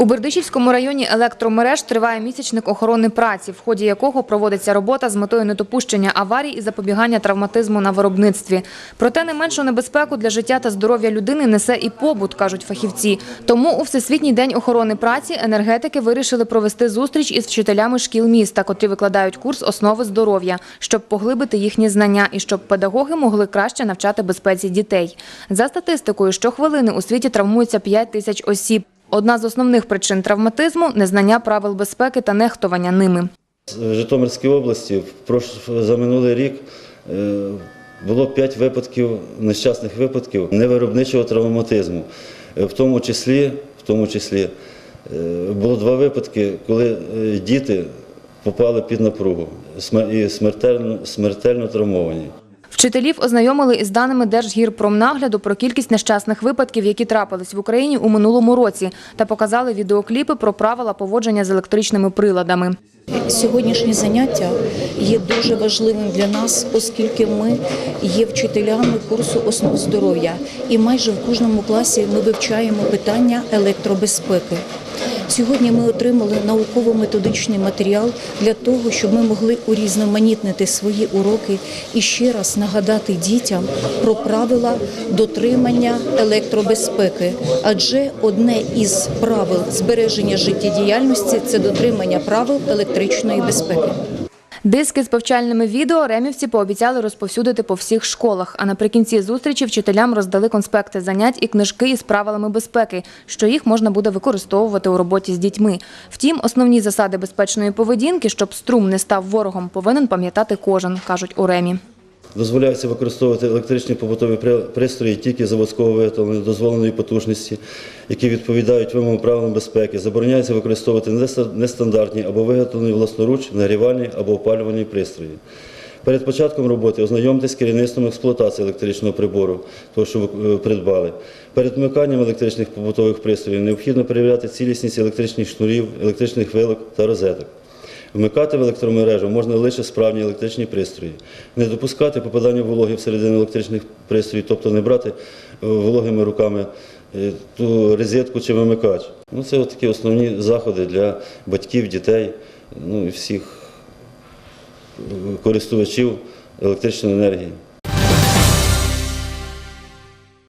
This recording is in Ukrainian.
У Бердичівському районі електромереж триває місячник охорони праці, в ході якого проводиться робота з метою недопущення аварій і запобігання травматизму на виробництві. Проте не меншу небезпеку для життя та здоров'я людини несе і побут, кажуть фахівці. Тому у Всесвітній день охорони праці енергетики вирішили провести зустріч із вчителями шкіл міста, котрі викладають курс основи здоров'я, щоб поглибити їхні знання і щоб педагоги могли краще навчати безпеці дітей. За статистикою, щохвилини у світі травмується 5 тисяч осіб. Одна з основних причин травматизму – незнання правил безпеки та нехтування ними. В Житомирській області за минулий рік е, було 5 випадків, нещасних випадків невиробничого травматизму. Е, В тому числі, в тому числі е, було два випадки, коли діти попали під напругу і смертельно, смертельно травмовані. Вчителів ознайомили із даними Держгірпромнагляду про кількість нещасних випадків, які трапились в Україні у минулому році, та показали відеокліпи про правила поводження з електричними приладами. Сьогоднішнє заняття є дуже важливим для нас, оскільки ми є вчителями курсу основ здоров'я, і майже в кожному класі ми вивчаємо питання електробезпеки. Сьогодні ми отримали науково-методичний матеріал для того, щоб ми могли урізноманітнити свої уроки і ще раз нагадати дітям про правила дотримання електробезпеки. Адже одне із правил збереження життєдіяльності це дотримання правил електричної безпеки. Диски з повчальними відео ремівці пообіцяли розповсюдити по всіх школах. А наприкінці зустрічі вчителям роздали конспекти занять і книжки із правилами безпеки, що їх можна буде використовувати у роботі з дітьми. Втім, основні засади безпечної поведінки, щоб струм не став ворогом, повинен пам'ятати кожен, кажуть у ремі. Дозволяється використовувати електричні побутові пристрої тільки заводського виготовлення, дозволеної потужності, які відповідають вимогам правил безпеки. Забороняється використовувати нестандартні або виготовлені власноруч нагрівальні або опалювальні пристрої. Перед початком роботи ознайомтесь з керівництвом експлуатації електричного прибору, того, що ви е, придбали. Перед вмиканням електричних побутових пристроїв необхідно перевіряти цілісність електричних шнурів, електричних вилок та розеток. Вмикати в електромережу можна лише справні електричні пристрої. Не допускати попадання вологи всередину електричних пристроїв, тобто не брати е, вологими руками е, ту розетку чи вимикач. Ну, це такі основні заходи для батьків, дітей, ну і всіх е, користувачів електричної енергії.